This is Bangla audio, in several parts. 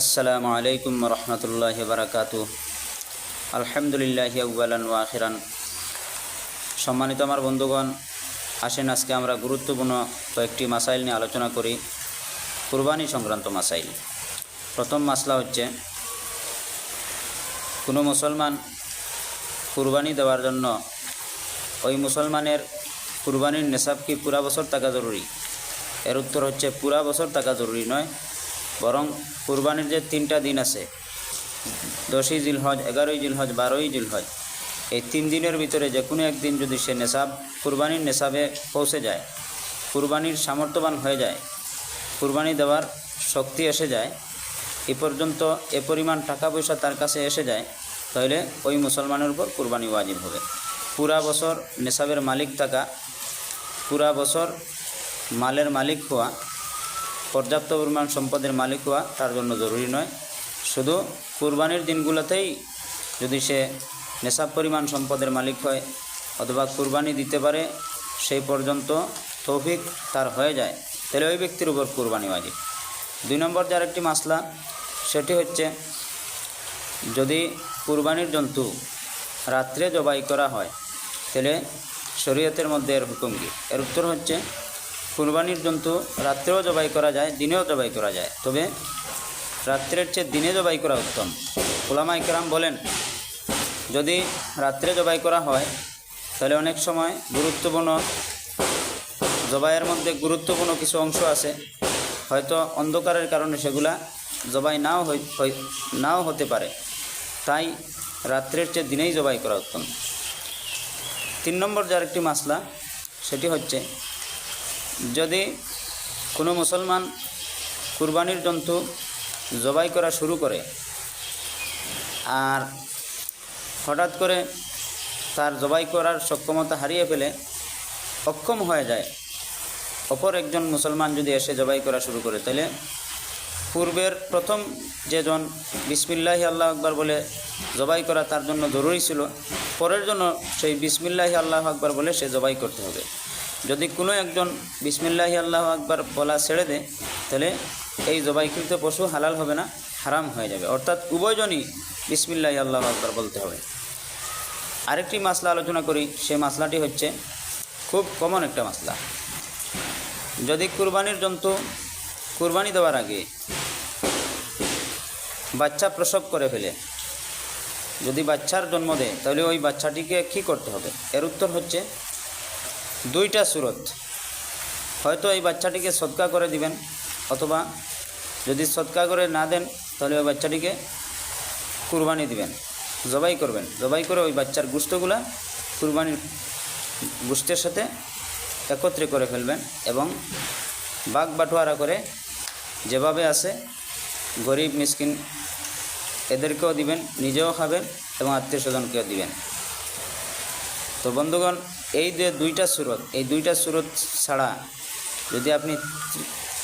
আসসালামু আলাইকুম রহমতুল্লাহ বারাকাতু আলহামদুলিল্লাহ আউ্বালান আখিরান। সম্মানিত আমার বন্ধুগণ, আসেন আজকে আমরা গুরুত্বপূর্ণ কয়েকটি মাসাইল নিয়ে আলোচনা করি, কুরবানি সংক্রান্ত মাসাইল। প্রথম মাসলা হচ্ছে, কোনো মুসলমান কুরবানি দেওয়ার জন্য ওই মুসলমানের কুরবানির নেশাব কি পুরা বছর থাকা জরুরি? এর উত্তর হচ্ছে পুরা বছর থাকা জরুরি নয় বরং কুরবানির যে তিনটা দিন আছে, দশই জিলহজ, এগারোই জিলহজ, বারোই জিলহজ, এই তিন দিনের ভিতরে যে কোনো একদিন যদি সে নেশাব, কুরবানির নেশাবে পৌঁছে যায়, কুরবানির সামর্থ্যবান হয়ে যায়, কুরবানি দেওয়ার শক্তি এসে যায়, এ পর্যন্ত এ পরিমাণ টাকা পয়সা তার কাছে এসে যায়, তাহলে ওই মুসলমানের উপর কুরবানি ওয়াজিব হবে। পুরা বছর নেশাবের মালিক থাকা, পুরা বছর মালের মালিক হওয়া পর্যাপ্ত পরিমাণ সম্পদের মালিক হওয়া তার জন্য জরুরি নয়। শুধু কুরবানির দিনগুলোতেই যদি সে নেশাব পরিমাণ সম্পদের মালিক হয় অথবা কুরবানি দিতে পারে, সেই পর্যন্ত তৌফিক তার হয়ে যায়। তাহলে ওই ব্যক্তির উপর কুরবানি ওয়াজিব দুই নম্বর যার একটি মাসলা, সেটি হচ্ছে যদি কুরবানির জন্তু রাত্রে জবাই করা হয়, তাহলে শরীয়তের মধ্যে এর হুকুম কি? এর উত্তর হচ্ছে কুরবানির জন্তু রাত্রেও জবাই করা যায়, দিনেও জবাই করা যায়। তবে রাত্রের চেয়ে দিনে জবাই করা উত্তম। ওলামা ইকরাম বলেন, যদি রাত্রে জবাই করা হয়, তাহলে অনেক সময় গুরুত্বপূর্ণ জবাইয়ের মধ্যে গুরুত্বপূর্ণ কিছু অংশ আছে। হয়তো অন্ধকারের কারণে সেগুলা জবাই নাও নাও হতে পারে। তাই রাত্রের চেয়ে দিনেই জবাই করা উত্তম। তিন নম্বর যার একটি মাসলা, সেটি হচ্ছে যদি কোনো মুসলমান কুরবানির জন্তু জবাই করা শুরু করে আর হঠাৎ করে তার জবাই করার সক্ষমতা হারিয়ে ফেলে অক্ষম হয়ে যায়, অপর একজন মুসলমান যদি এসে জবাই করা শুরু করে, তাহলে পূর্বের প্রথম যেজন বিসমিল্লাহি আল্লাহ আকবার বলে জবাই করা তার জন্য জরুরি ছিল, পরের জন্য সেই বিসমিল্লাহি আল্লাহ আকবার বলে সে জবাই করতে হবে। যদি কোনো একজন বিসমিল্লাহি আল্লাহ আকবার বলা ছেড়ে দেয়, তাহলে এই জবাইকৃত পশু হালাল হবে না, হারাম হয়ে যাবে। অর্থাৎ উভয়জনই বিসমিল্লাহি আল্লাহ আকবার বলতে হবে। আরেকটি মাসলা আলোচনা করি, সেই মাসলাটি হচ্ছে খুব কমন একটা মাসলা। যদি কুরবানির জন্তু কুরবানি দেওয়ার আগে বাচ্চা প্রসব করে ফেলে, যদি বাচ্চার জন্ম দেয়, তাহলে ওই বাচ্চাটিকে কী করতে হবে? এর উত্তর হচ্ছে দুইটা সুরত। হয়তো এই বাচ্চাটিকে সৎকা করে দিবেন, অথবা যদি সৎকা করে না দেন, তাহলে ওই বাচ্চাটিকে কুরবানি দিবেন। জবাই করবেন। জবাই করে ওই বাচ্চার গুস্তগুলা কুরবানির গুস্তের সাথে একত্রে করে ফেলবেন এবং বাঘ বাটোয়ারা করে যেভাবে আছে, গরিব, মিসকিন, এদেরকেও দিবেন, নিজেও খাবেন এবং আত্মীয় স্বজনকেও দিবেন। তো বন্ধুগণ, এই যে দুইটা সুরত, এই দুইটা সুরত ছাড়া যদি আপনি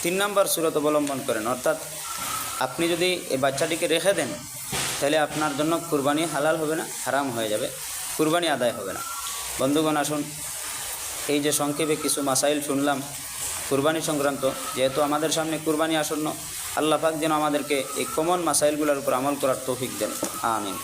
তিন নম্বর সুরত অবলম্বন করেন, অর্থাৎ আপনি যদি এই বাচ্চাটিকে রেখে দেন, তাহলে আপনার জন্য কুরবানি হালাল হবে না, হারাম হয়ে যাবে, কুরবানি আদায় হবে না। বন্ধুগণ, আসুন, এই যে সংক্ষেপে কিছু মাসাইল শুনলাম, কুরবানি সংক্রান্ত, যেহেতু আমাদের সামনে কুরবানি আসন্ন, আল্লাহ পাক যেন আমাদেরকে এই কমন মাসাইলগুলোর উপর আমল করার তৌফিক দেন, আমিন।